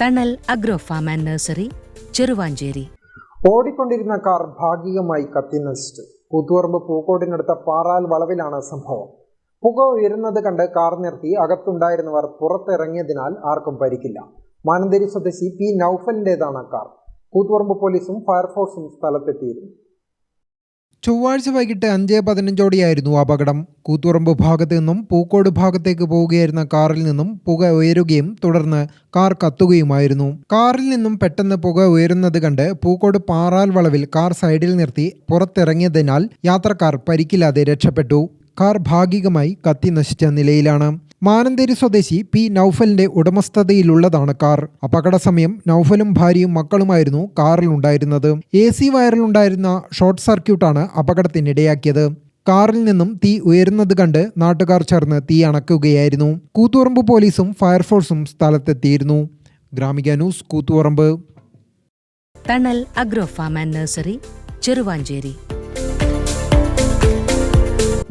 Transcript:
Thanal agro farm and nursery Cheruvanchery. ഓടിക്കൊണ്ടിരുന്ന car ഭാഗികമായി കത്തി നശിച്ചു. കൂത്തുപറമ്പ് പൂക്കോടിനടുത്ത പാറാൽ വളവിലാണ് സംഭവം. പുക ഉയരുന്നത് കണ്ട് കാർ നിർത്തി അകത്തുണ്ടായിരുന്നവർ പുറത്തിറങ്ങിയതിനാൽ ആർക്കും പരിക്കില്ല. മാനന്തേരി സ്വദേശി പി നൌഫലിന്റെതാണ് കാർ. കൂത്തുപറമ്പ് പോലീസും ഫയർഫോഴ്സും സ്ഥലത്തെത്തിയിരുന്നു. ചൊവ്വാഴ്ച വൈകിട്ട് അഞ്ച് പതിനഞ്ചോടെയായിരുന്നു അപകടം. കൂത്തുറമ്പ് ഭാഗത്ത് നിന്നും പൂക്കോട് ഭാഗത്തേക്ക് പോവുകയായിരുന്ന കാറിൽ നിന്നും പുക ഉയരുകയും തുടർന്ന് കാർ കത്തുകയുമായിരുന്നു. കാറിൽ നിന്നും പെട്ടെന്ന് പുക ഉയരുന്നത് കണ്ട് പൂക്കോട് പാറാൽ വളവിൽ കാർ സൈഡിൽ നിർത്തി പുറത്തിറങ്ങിയതിനാൽ യാത്രക്കാർ പരിക്കില്ലാതെ രക്ഷപ്പെട്ടു. കാർ ഭാഗികമായി കത്തി നശിച്ച നിലയിലാണ്. മാനന്തേരി സ്വദേശി പി നൌഫലിന്റെ ഉടമസ്ഥതയിലുള്ളതാണ് കാർ. അപകട സമയം നൌഫലും ഭാര്യയും മക്കളുമായിരുന്നു കാറിലുണ്ടായിരുന്നത്. എ സി വയറിലുണ്ടായിരുന്ന ഷോർട്ട് സർക്യൂട്ടാണ് അപകടത്തിനിടയാക്കിയത് കാറിൽ നിന്നും തീ ഉയരുന്നത് കണ്ട് നാട്ടുകാർ ചേർന്ന് തീ അണക്കുകയായിരുന്നു. കൂത്തുപറമ്പ് പോലീസും ഫയർഫോഴ്സും സ്ഥലത്തെത്തിയിരുന്നു. Gramika news Koothuparamba. Thanal agro farm and nursery Cheruvanchery.